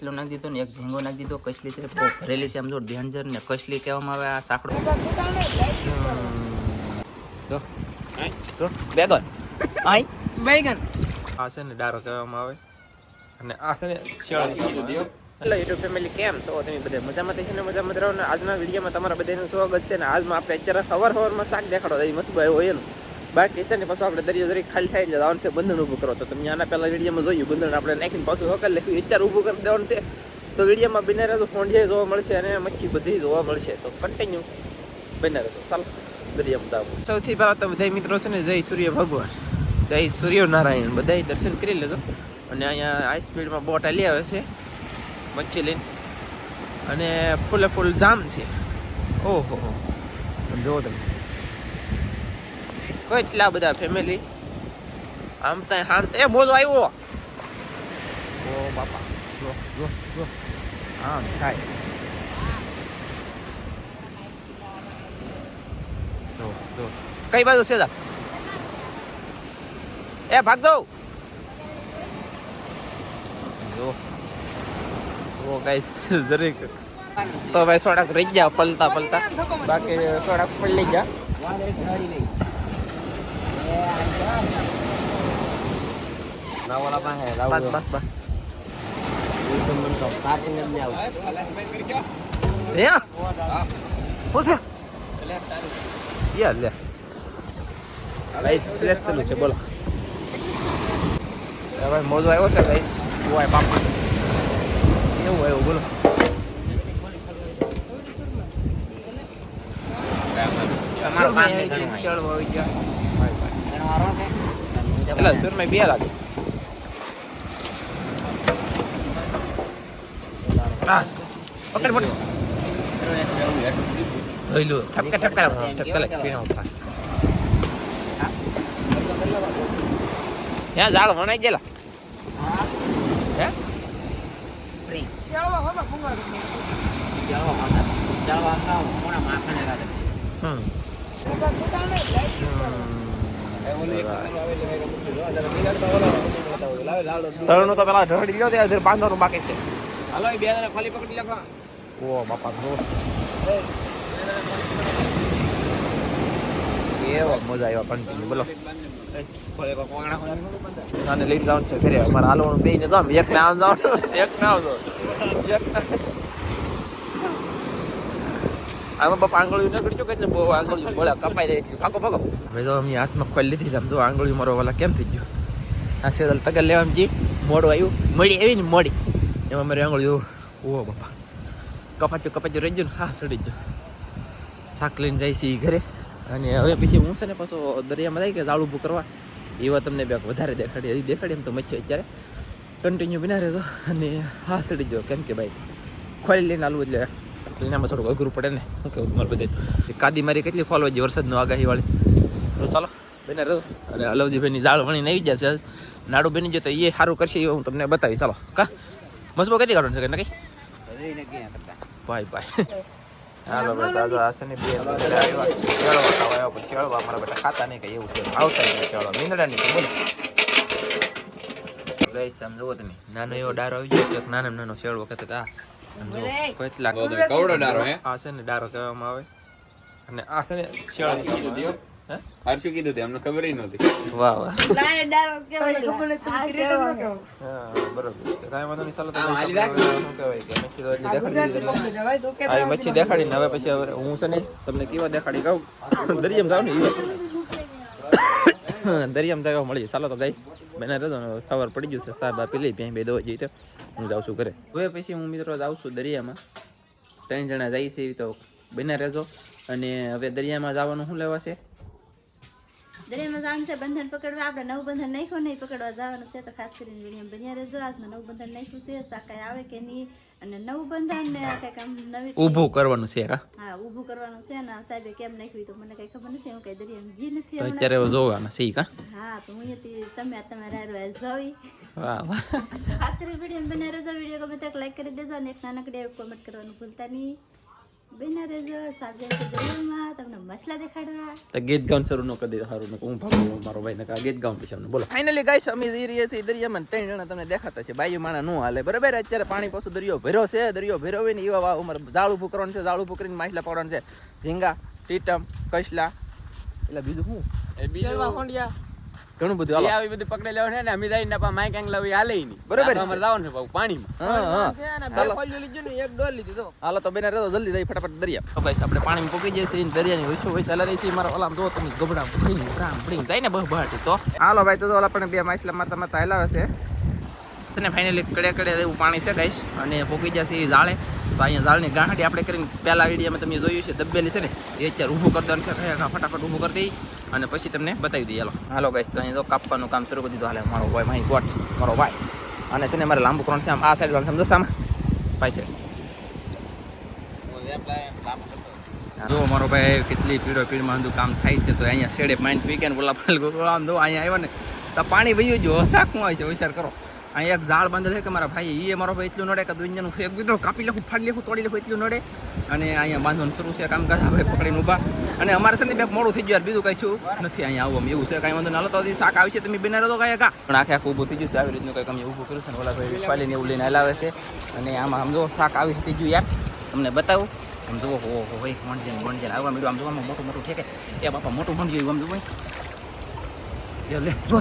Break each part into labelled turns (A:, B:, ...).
A: Kilo નાખી દીધો ને એક ઝીંગો નાખી દીધો કસલી છે ભરેલી છે આમ જો ડેન્જર ને કસલી કહેવામાં આવે આ સાંકડો. જો જો બેગન આઈ
B: બેગન.
A: આ છે ને ડારો કહેવામાં આવે. અને આ છે ને શેળ હેલો યુટ્યુબ ફેમિલી કેમ છો તમે બધા? મજામાં છે ને મજામાં રહો ને? આજના વિડીયોમાં તમારા બધાનું સ્વાગત છે ને. આજમાં આપણે અત્યારે ખબર ખબરમાં શાક દેખાડો એ મસ્ત હોય એનું. બાકી છે ને પાછું આપણે દરિયો દરેક ખાલી થાય એટલે છે, બંધન ઊભું કરો. તો તમે આના પહેલા વિડીયોમાં જોયું, બંધન આપણે નાખીને પાછું હકલ લખ્યું અત્યારે ઊભું કરી દેવાનું છે. તો વિડીયોમાં બિના રહેજો ફોંડિયા જોવા મળશે અને મચ્છી બધી જોવા મળશે. તો કન્ટિન્યુ બિના રહેજો ચાલો, દરિયામાં જાવ સૌથી પહેલાં તો બધા મિત્રો છે ને, જય સૂર્ય ભગવાન. જય સૂર્યનારાયણ. બધાય દર્શન કરી લેજો. અને અહીંયા હાઈ સ્પીડમાં બોટ હાલી આવે છે, મચ્છી લઈને. અને ફૂલે ફૂલ જામ છે. ઓહો હો જો તમે. કેટલા બધા ફેમિલી આમ ત્યાં શાંત એ મોજો આવ્યો. ઓ બાપા, જો જો જો. આમ થાય. જો જો. કઈ બાજુ છે એ ભાગ જાઓ જો. ઓ ગાઈસ જરીક. તો ભાઈ સોડાક રહી ગયા, પલતા પલતા. બાકી સોડાક પડી ગયા. બસ બસ બસ Yeah. શું છે યા લે ગાઈસ પ્લેસ ચાલુ છે બોલો હવે મોજો આવ્યો છે ગાઈસ ઓય બાપા એવું આવ્યું બોલો
B: તમારું કામ નહીં કરવું હોય.
A: શેળ વાવી ગયા એટલે સુરમાં બે લાગે બસ પકડ પકડ ધોઈ લો ઠપકા ઠપકા ઠપકા લાગે પીણા ઉપર ત્યાં ઝાડ વણાઈ ગયેલા હે હમ તરણું તો પેલા ઢળી ગયો ત્યાં બાંધવાનું બાકી છે ઓ બાપા જો એવો મજા આવ્યો કન્ટિન્યુ બોલો. અને લઈને જવાનું છે ઘરે અમારે હાલવાનું બે ને જામ એક ને જવાનું એક ના જવાનું એક આમાં બાપા આંગળીયું ન કરજો બહુ આંગળીયું બોલા કપાઈ રહી છે. ભાગો ભાગો. હવે તો અમે હાથમાં ખોલી લીધી આમ જો આંગળીયું મારો વાલા કેમ થઈ ગયો. આ સેદલ તગર લેવા જી મોડું આવ્યું. મળી આવી ને મોડી એમાં મારી આંગળીયું ઓ બાપા કપાચ્યું કપાચ્યું રહી ગયું ને હા સડી ગયું શાક લઈને જાય છે એ ઘરે અને હવે પછી હું છે ને પાછો દરિયામાં જાય કે ઝાડ ઊભું કરવા એવા તમને બે વધારે દેખાડી હજી દેખાડી એમ તો મચ્છી અત્યારે કન્ટિન્યુ બિના રહેતો અને હા સડી ગયો કેમ કે ભાઈ ખોલી લઈને આલવું એટલે એનામાં થોડુંક અઘરું પડે ને શું કેવું તમારે બધે કાદી મારી કેટલી ફોલવા છે વરસાદનું આગાહી વાળી તો ચાલો બને રહો અને અલવજીભાઈની જાળ વણીને આવી જશે નાડુ બની તો એ સારું કરશે એ હું તમને બતાવીશ ચાલો કા મસબો કદી છે કે નક્કી ભાઈ ભાઈ હાલો બેટા જો આસની બે આવ્યા શેળવા ખાવા આવ્યા પણ શેળવા અમારા બેટા ખાતા નહીં કઈ એવું છે આવતા નહીં શેળવા મીંદડાની તો બોલ ગઈ સમજો તમે નાનો એવો ડારો આવી ગયો એક નાનો નાનો શેળવો કહેતા હતા આમ જુઓ, કેટલા
C: કવડો ડારો હે
A: આ છે ને ડારો કહેવામાં આવે અને આ છે ને શેળવો હે?
C: શું કીધું તે અમને ખબર નહોતી.
A: વાહ વાહ.
B: ખબર
A: હા બરોબર છે. કાંઈ વાંધો નહીં ચાલો
C: આ.
A: શું કહેવાય કે મચ્છી તો એટલી દેખાડી દીધી. તમને. મચ્છી દેખાડીને હવે પછી હવે હું છે ને તમને કેવા દેખાડી કહું? દરિયામાં જાવ ને ઈ. દરિયામાં જાવ મળી ચાલો તો ગાઈ બેના રજો ખબર પડી ગયું છે. સાહેબ આપી લઈ ત્યાં બે દવા જઈ હું જાઉં છું ઘરે. હવે પછી હું મિત્રો જાઉં છું દરિયામાં. ત્રણ જણા જાય છે એવી તો બેના રહેજો અને હવે દરિયામાં જવાનું શું લેવા છે?
D: દરિયામાં જવાનું છે બંધન પકડવા. આપણે નવું બંધન નાખ્યું નહીં પકડવા જવાનું છે. તો ખાસ કરીને વીડિયો બન્યા રહેજો. આજમાં નવું બંધન નાખ્યું છે. સાકાય આવે કે નહીં. અને નવું બંધન ને કંઈક આમ નવી
A: ઊભું કરવાનું છે હા.
D: હા ઊભું કરવાનું છે. અને સાહેબે કેમ નાખ્યું તો મને કઈ ખબર નથી. હું કઈ દરિયામાં જી નથી
A: તો અત્યારે જોવાના છે કા
D: હા. તો હું અહીંયાથી તમે તમારા હારે જોઈ.
A: વાહ વાહ.
D: ખાસ કરીને વીડિયો બન્યા રહેજો. વીડિયો ગમે તક લાઈક કરી દેજો. અને એક નાનકડી કોમેન્ટ કરવાનું ભૂલતા નહીં. સાબજન તમને મસલા દેખાડવા.
A: તો ગીત ગાઉન શરૂ ન કરી દે સારું ને હું ભાગું મારો ભાઈ ને ગીત ગાઉન પછી બોલો. ફાઇનલી ગાઈસ અમે જઈ રહ્યા છીએ દરિયામાં ત્રણ જણા તમને દેખાતા છે બાયું માણા નું હાલે. બરાબર? અત્યારે પાણી પાછું દરિયો ભર્યો છે દરિયો ભર્યો હોય ને એવા વા અમારે જાળ ઉભું છે ઝાડું ઉભું કરીને માછલા પડવાનું છે. ઝીંગા ટીટમ કસલા એટલે બીજું શું?
C: એ બીજું
A: ઘણું બધું હાલો.
C: આવી બધી પકડેલા હોય ને અમે જઈને પા માઈક એંગલા હોય હાલે ની
A: બરોબર છે.
C: અમારે જવાનું છે પાછું પાણીમાં.
A: હા હા. હાલો. તો બેને રેતો જલ્દી જઈ ફટાફટ દરિયા. તો ગાઈસ આપણે પાણીમાં પૂકી જઈએ છીએ દરિયાની વૈસો હોય હલા દઈએ છીએ. મારા ઓલામ જો તમે ગબડા પડી રામ પડી જાય ને બહુ બહાટી તો હાલો ભાઈ તો ઓલા પણ બે માછલા મારતા મારતા હલાવે છે તને ફાઇનલી કડે કડે એવું પાણી છે ગાઈસ. અને પોકી જશે એ જાળે તો અહીંયા જાળની ગાંઠી આપણે કરીને પહેલા વિડીયોમાં તમે જોયું છે દબેલી છે ને એ અત્યારે ઊભું કરતા છે. ફટાફટ ઊભું કરી દઈ અને પછી તમને બતાવી દઈએ, હાલો. હાલો ગાઈસ તો અહીંયા તો કાપવાનું કામ શરૂ કરી દીધું. હાલે, મારો ભાઈ, મારી ગોટ, મારો ભાઈ. અને છે ને મારે લાંબુ કરવાનું છે આમ, આ સાઈડ સમજો સામા. ભાઈ છે. જો, મારો ભાઈ, કેટલી પીડો પીડમાં બધું કામ થાય છે, તો અહીંયા શેડે માઇન્ડ પી ગયા ને બોલા આમ દો અહીંયા આવ્યો ને, તો પાણી વયું જો હસાક શું હોય છે, વિચાર કરો. અહીંયા એક ઝાડ બાંધેલ છે કે મારા ભાઈ એ મારો ભાઈ એટલું નડે કે દુનિયાનું એક બીજો કાપી લેખું, ફાડી લેખું, તોડી લેખું, એટલું નડે. અને અહીંયા બાંધવાનું શરૂ છે કામ કરતા ભાઈ પકડીને ઊભા. અને અમારે ને બે મોડું થઈ ગયું યાર, બીજું છું નથી અહીંયા આવું એવું છે, કાંઈ વાંધો નાલો તો શાક આવી છે, તમે બિના તો કાંઈ કા પણ આખે આખું ઊભું થઈ ગયું આવી રીતનું કંઈક અમે ઊભું કર્યું છે ઓલા ભાઈ પાલીને એવું લઈને હલાવે છે. અને આમાં સમજો શાક આવી થઈ ગયું યાર, તમને બતાવું. આમ જુઓ, હો હો, ભાઈ વણજન વણજન આવવા મળ્યું આમ જોવામાં મોટું મોટું ઠેકે. એ બાપા, મોટું વણજ્યું આમ લે જો.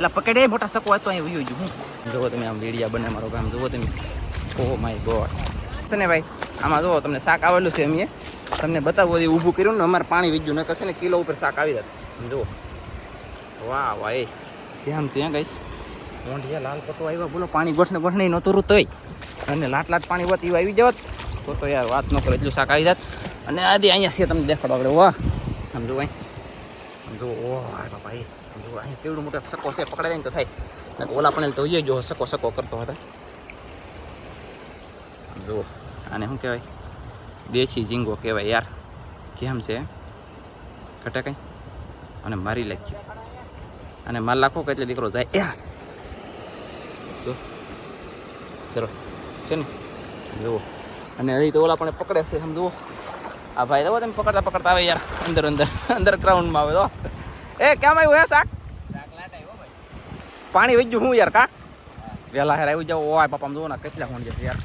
A: એટલે પકડે મોટા સકો હતો તો અહીં ઉયું હું. જુઓ તમે આમ વેડિયા બને મારો કામ જુઓ તમે. ઓહો માય ગોડ છે ને ભાઈ આમાં જુઓ તમને શાક આવેલું છે અમે તમને બતાવો એ ઊભું કર્યું ને અમારે પાણી વીજ્યું ન કરશે ને કિલો ઉપર શાક આવી જતું જુઓ. વાહ વાહ એ. ધ્યાન છે હે ગઈશ મોંઢિયા લાલ પટો આવ્યા. બોલો પાણી ગોઠને ગોઠને નહોતું રૂતોય અને લાટ લાટ પાણી હોત એવું આવી જવત તો તો યાર વાત ન કરો એટલું શાક આવી જાત. અને આદિ અહીંયા છે તમને દેખાડો આપણે વાહ. સમજો ભાઈ સમજો ઓહ બાપા એ. જુઓ અહીં કેવડું મોટો સકો છે પકડાય ને તો થાય. ઓલા પણ તો એ જો સકો સકો કરતો હતો. જો, આને શું કહેવાય? દેશી ઝીંગો કહેવાય યાર. કેમ છે? ઘટે કંઈ? અને મારી લાગી અને માલ લાખો એટલે દીકરો જાય. જો, ચલો, છે ને? જુઓ. અને હજી તો ઓલા પણ પકડે છે સમજવો આ ભાઈ તો તમે પકડતા પકડતા આવે યાર, અંદર અંદર અંદર ગ્રાઉન્ડમાં આવે તો. એ કેમ આવ્યું હે શાક? પાણી વહી હું યાર કા? વેલા હેર આવી જાવ. ઓય પપ્પા જુઓ ને કેટલા હોણ જશે યાર.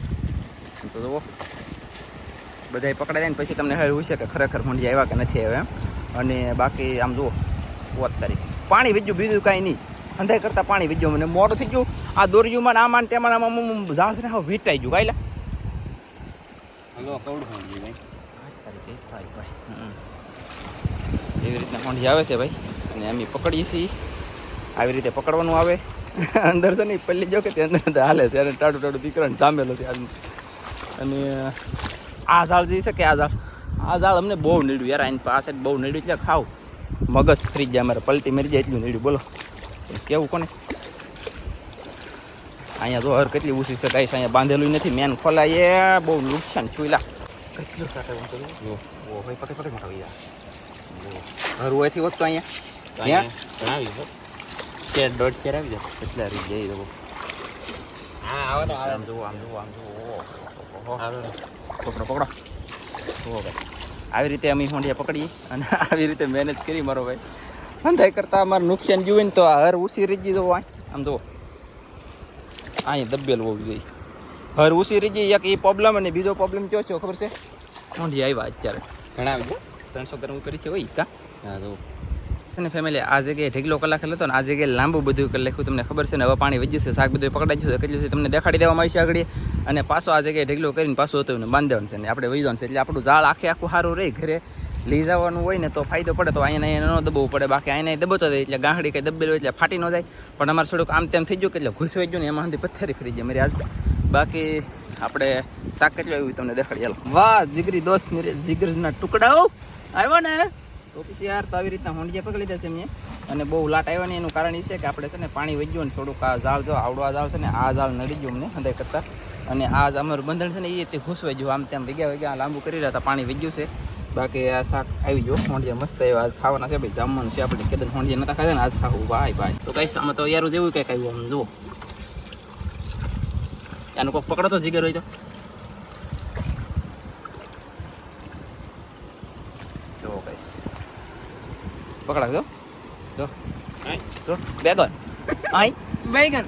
A: તો જુઓ. બધાય પકડાઈ જાય ને પછી તમને હવે છે કે ખરેખર હોંડિયા આવ્યા કે નથી આવ્યા એમ. અને બાકી આમ જુઓ વાત તારીખ. પાણી વીજ્યું બીજું કાંઈ નહીં. અંધાઈ કરતાં પાણી વીજ્યું મને મોડું થઈ ગયું. આ દોર્યુંમાં ને આમાં ને તેમાં આમાં ઝાઝ ને વીટાઈ ગયું કાંઈ એવી રીતના હોંડી આવે છે ભાઈ? અને અમે પકડીએ છીએ. આવી રીતે પકડવાનું આવે. અંદર છે ને પલ્લી જો કે તે અંદર હાલે છે. અને ટાડું ટાડું દીકરાને જામેલો છે અને આ ઝાડ જે છે કે આ ઝાડ? આ ઝાડ અમને બહુ નીડ્યું યાર. આની પાસે બહુ નીડ્યું એટલે ખાવ. મગજ ફરી જાય અમારે પલટી મરી જાય એટલું નીડ્યું. બોલો. કેવું કોને? અહીંયા જો હર કેટલી ઊંચી છે કાંઈ અહીંયા બાંધેલું નથી. મેન ખોલાય એ. બહુ નુકસાન થયું લા. કેટલું સાથે ઓ ભાઈ પકડ પકડ મોટા ગયા. હર હોયથી હોત તો અહીંયા.
C: આવી શેર દોઢ શેર આવી જાય
A: એટલે રહી જાય તો
C: હા આવે ને
A: આમ જુઓ આમ જુઓ આમ જુઓ. પકડો પકડો. જુઓ ભાઈ. આવી રીતે અમે હોંડિયા પકડીએ અને આવી રીતે મહેનત કરી મારો ભાઈ. અંધાઈ કરતાં અમારે નુકસાન જોયું ને તો આ હર ઉસી રીજી જવો આમ જુઓ. અહીં દબેલું હોવું જોઈએ. હર ઉસી રીજી એક એ પ્રોબ્લેમ અને બીજો પ્રોબ્લેમ કયો છો ખબર છે? હોંડિયા આવ્યા અત્યારે.
C: ઘણા આવી
A: ત્રણસો ગ્રામ ઉપર છે હોય કા?
C: હા તો
A: અને ફેમિલી આ જગ્યાએ ઢેગલો કલાક હતો ને આ જગ્યાએ લાંબુ બધું કરી લખ્યું તમને ખબર છે ને, હવે પાણી વધ્યું છે, શાક બધું પકડાઈ ગયું છે કેટલું છે તમને દેખાડી દેવામાં આવશે આગળ. અને પાછો આ જગ્યાએ ઢીકલો કરીને પાછું હતું ને બાંધ દેવાનું છે ને, આપણે વહી જવાનું છે, એટલે આપણું ઝાડ આખે આખું સારું રહે ઘરે. લઈ જવાનું હોય ને તો ફાયદો પડે, તો અહીંયા અહીંયા ન દબવું પડે, બાકી અહીંયા દબતો જાય એટલે ગાંખડી કંઈ દબેલું એટલે ફાટી ન જાય. પણ અમારે થોડુંક આમ તેમ થઈ ગયું કે એટલે ઘૂસવાઈ ગયું ને એમાંથી પથ્થરી ફરી જાય મારી આજ બાકી આપણે શાક કેટલું આવ્યું તમને દેખાડી ચાલો વાહ, જીગરી દોસ મેરે જીગરના ટુકડાઓ આવ્યો ને. તો પછી યાર તો આવી રીતના હોંડિયા પકડી દેશે એમને. અને બહુ લાટ આવ્યા ને એનું કારણ એ છે કે આપણે છે ને પાણી વહ્યું ને થોડુંક આ ઝાડ જો આવડો આ ઝાડ છે ને આ ઝાડ નડી ગયું અમને હંધાઈ કરતા. અને આ જ અમારું બંધણ છે ને એ તે ઘૂસવાઈ ગયું. આમ તેમ ભેગા ભેગા લાંબુ કરી રહ્યા હતા, પાણી વધ્યું છે. બાકી આ શાક આવી ગયો. હોંડિયા મસ્ત આવ્યો. આજ ખાવાના છે ભાઈ, જમવાનું છે આપણે. કેદન હોંડિયા નતા ખાધા ને, આજ ખાવું. ભાઈ ભાઈ. તો કઈ આમાં તો યાર જેવું કંઈક આવ્યું આમ, જુઓ. આનું કોઈક પકડો તો જીગર હોય તો. પકડાવજો જો. જો. બેગન આઈ
B: બેગન.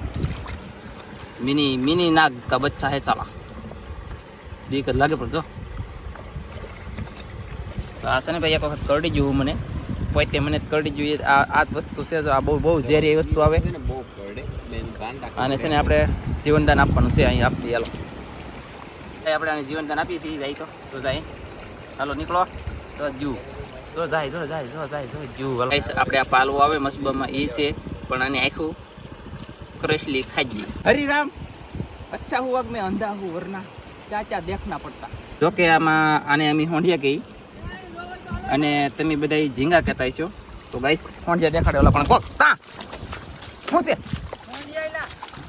A: મિની મિની નાગ કા બચ્ચા હે ચાલા. દીકર લાગે પણ જો. આ છે ને ભાઈ એક વખત કરડી જોયું મને. પોતે મને કરડી જોઈએ આ આ વસ્તુ છે. આ બહુ બહુ ઝેરી વસ્તુ આવે. અને છે ને આપણે જીવનદાન આપવાનું છે અહીં આપી હાલો. આપણે જીવનદાન આપીએ છીએ. જાય તો જાય. હાલો નીકળો. તો જુઓ. જુ જાય જો જાય જો જાય જો જુ હાલો આપણે આ પાલવો આવે મસબામાં એ છે પણ આને આખું કરસલી ખાજી હરિરામ અચ્છા હુઆ મેં અંધા હું વરના ક્યાં ક્યાં દેખના પડતા? જો કે આમાં આને અમે હોંડિયા કહી અને તમે બધા ઝીંગા કહેતા છો તો ગાઈસ હોંડિયા દેખાડે ઓલા પણ. કોક તા! શું છે?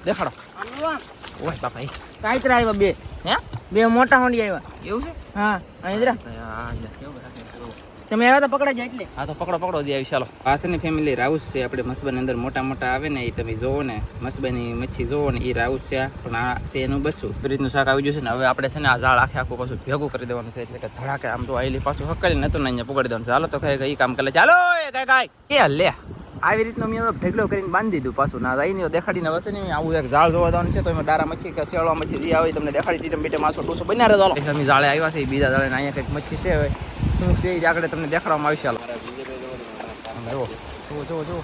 A: દેખાડો. ઓય બાપા એ
B: કાંઈતરા આવ્યા બે.
A: હે?
B: બે મોટા હોંડિયા આવ્યા
A: એવું છે?
B: હા અહીં જરા
A: હા.
B: તમે આવ્યા તો પકડા જાય એટલે.
A: હા તો પકડો પકડો દે આવી ચાલો. આ ફેમિલી રાઉસ છે આપણે મસબાની અંદર મોટા મોટા આવે ને એ તમે જોવો ને મસબાની મચ્છી જોવો ને એ રાઉસ છે પણ આ છે એનું બસું. એ રીતનું શાક આવી ગયું છે ને હવે આપણે છે ને આ ઝાડ આખે આખું પાછું ભેગું કરી દેવાનું છે એટલે કે ધડાકે આમ તો આવેલી પાછું હકાલી નતું ને અહીંયા પકડી દેવાનું ચાલો તો કઈ એ કામ કરે ચાલો એ કઈ કઈ. એ લે. આવી રીતનું મેં ઢેગલો કરીને બાંધી દીધું પાછું. ના આવીને દેખાડીને વસે નહીં આવું એક ઝાડ જોવા જવાનું છે તો એમાં દારા મચ્છી કે શેળવા મચ્છી જે આવે તમને દેખાડી ટીટમ બીટમ માસો ટૂસો બન્યા રહે ચાલો ઝાડે આવ્યા છે બીજા ઝાડે અહીંયા કંઈક મચ્છી છે હવે. શું છે એ આગળ તમને દેખાડવામાં આવશે. હાલો. જુઓ. જુઓ જુઓ જુઓ.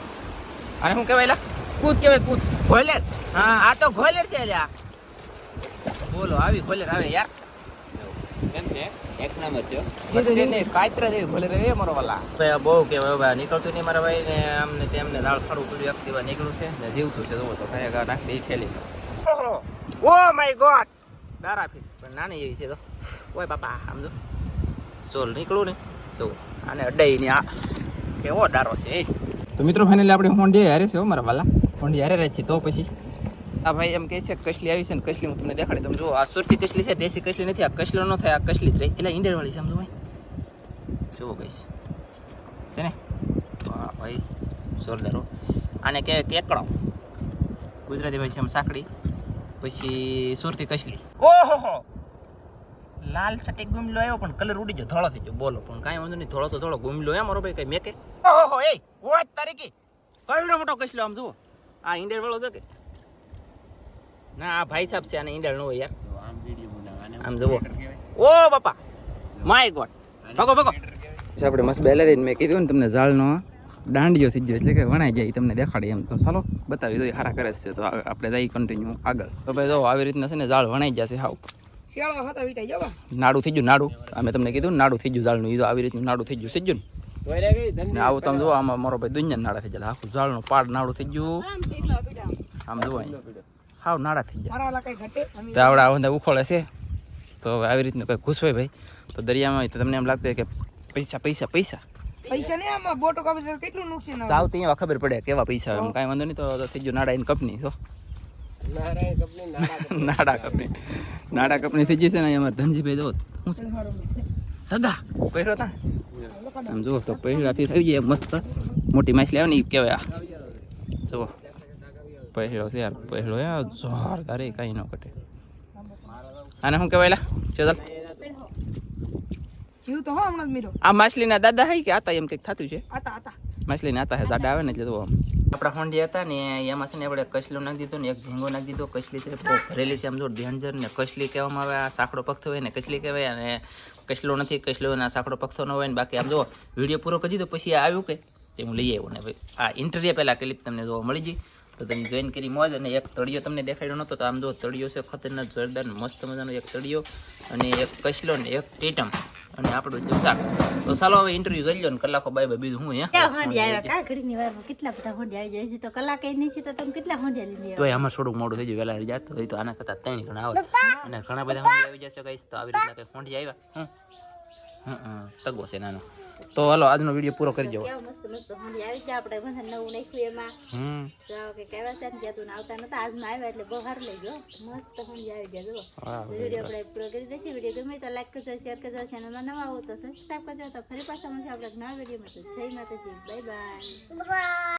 A: આને શું કહેવાય લા?
B: કૂદ કેવાય કૂદ.
A: ઘોલેર.
B: હા.
A: આ તો ઘોલેર છે લ્યા. બોલો આવી ઘોલેર આવે યાર.
C: કેમ છે એક નંબર છે
A: કાતરા જેવી ઘોલેર એ મારો વાલા. ભાઈ બહુ ભાઈ નીકળતું નહીં મારા ભાઈ ને આમને તેમને દાળ પડ્યું એક નીકળ્યું છે ને જીવતું છે તો નાખી ઓ માય ગોડ. દારા ફીસ પણ નાની એવી છે તો. ઓય બાપા આમ જો. ચોલ નીકળું ને. જો આને અડાઈ ની આ કેવો ડારો છે તો મિત્રો ફાઇનલી આપણે હોંડી હારે છે મારા વાલા. હોંડી હારે રહે છે તો પછી? આ ભાઈ એમ કહે છે કસલી આવી છે ને કસલી હું તમને દેખાડી તમે જો આ સુરતી કસલી છે દેશી કસલી નથી આ કસલો ન થાય આ કસલી જ રહી. એટલે ઇન્ડિયન વાળી છે આમ જો ભાઈ. જુઓ કઈશ છે ને? વાહ ભાઈ જોરદાર આને કે કેકડો. ગુજરાતી ભાઈ છે આમ સાંકડી પછી સુરતી કસલી. ઓહો! લાલ છટે ગુમલો આવ્યો પણ કલર ઉડી ગયો ધોળો થઈ ગયો. બોલો પણ કાંઈ વાંધો નહીં ધોળો તો ધોળો ગુમલો એમ મારો ભાઈ કઈ મેકે? ઓહો એ વાત તારીખી. કયો મોટો કસલો આમ જુઓ. આ ઇન્ડિયન વાળો છે કે? ના આ ભાઈ સાહેબ છે આને ઇન્ડિયન નો હોય યાર.
C: આમ વીડિયો બનાવવાને
A: આમ જુઓ. ઓ બાપા માય ગોડ ભાગો ભાગો. આપણે મસ્ત બેલે દઈને મેં કીધું ને તમને ઝાડનો દાંડિયો થઈ ગયો એટલે કે વણાઈ જાય તમને દેખાડે એમ. તો ચાલો બતાવી દો હારા કરે જ છે તો આપણે જઈ કન્ટિન્યુ આગળ. તો ભાઈ જો આવી રીતના છે ને ઝાડ વણાઈ જશે હાવ.
B: શિયાળો હતા વીટા જવા
A: નાડું થઈ ગયું નાડું. અમે તમને કીધું નાડુ થઈ ગયું ઝાડનું. ઈ તો આવી રીતનું નાડું થઈ ગયું. ગયું
C: તોય ગઈ,
A: ને આવું તમે જો આમાં મારો ભાઈ દુનિયા નાડા થઈ જાય આખું ઝાડનું પાડ નાડું થઈ ગયું. આમ જો હાવ નાડા થઈ
B: કઈ અમે
A: તો આવડા આવા ઉખોળે છે. તો હવે આવી રીતનું કંઈ ઘૂસવાય ભાઈ. તો દરિયામાં તો તમને એમ લાગતું કે પૈસા પૈસા પૈસા.
B: પૈસા ને આમાં? બોટો કાપે કેટલું નુકસાન આવે
A: ચાવતી ખબર પડે કેવા પૈસા કાંઈ વાંધો નહીં તો થઈ ગયું નાડા એની કંપની તો નાડા કંપની. નાડા કંપની થઈ જશે ને અહીં અમારે ધનજીભાઈ જો શું છે? ધગા પહેરો તા? આમ જુઓ તો પહેરા પીસ આવી જાય મસ્ત. મોટી માછલી આવે ને એ કહેવાય આ. જુઓ. પહેરો છે યાર પહેરો યાર જોરદાર એ કાંઈ ન કટે આને શું કહેવાય લા? ચેતલ.
B: એવું તો હો હમણાં જ
A: આ માછલીના દાદા હઈ કે આતા એમ કંઈક થતું છે?
B: આતા આતા.
A: માછલી નાતા હે દાડા આવે ને એટલે તો આપણા હોંડી હતા ને, એમાં છે ને આપણે કસલું નાખી દીધો ને, એક ઝીંગો નાખી દીધો, કસલી છે ભરેલી છે, આમ જો ડેન્જર ને કસલી કહેવામાં આવે, આ સાંકડો પગથો હોય ને, કસલી કહેવાય, અને કસલો નથી, કસલો અને આ સાંકડો ન હોય ને, બાકી આમ જો, વીડિયો પૂરો કરી દીધો પછી આવ્યું કે, તે હું લઈ આવ્યો ને, ભાઈ. આ ઇન્ટરવ્યુ પહેલાં ક્લિપ તમને જોવા મળી ગઈ, તો તમે જોઈન કરી મોજ, અને એક તળિયો તમને દેખાડ્યો નહોતો, તો આમ જો, તળિયો છે ખતરનાક, જોરદાર મસ્ત મજાનો એક તળિયો, અને એક કસલો ને એક ટીટમ અને આપણું જે શાક. તો ચાલો હવે ઇન્ટરવ્યુ કરી લો ને કલાકો બાય બાય બીજું હું હે?
D: ક્યાં હોંડી આવ્યા? કા ઘડીની વારમાં કેટલા બધા હોંડી આવી જાય છે? તો કલાક એ નહીં છે તો તમે કેટલા હોંડી લઈને આવ્યા?
A: તો આમાં થોડુંક મોડું થઈ ગયું વહેલા જાત તો. એ તો આના કરતા ત્રણ ઘણા આવે. અને ઘણા બધા હોંડી આવી જશે કઈશ તો આવી રીતે કઈ હોંડી આવ્યા. તગો છે નાનો. તો હાલો, આજનો વીડિયો પૂરો કરી
D: જવો નવું નાખ્યું એમાં
A: હમ.
D: તો તું આવતા નતા આજમાં આવ્યા એટલે બહુ લઈ ગયો મસ્ત હોંડી આવી ગયા જો વીડિયો આપણે પૂરો કરી દઈશું વીડિયો ગમે તો લાઈક કરજો શેર કરજો ચેનલમાં નવા આવો ફરી પાછા મળશે આપણે નવા વિડીયોમાં તો જય માતાજી બાય બાય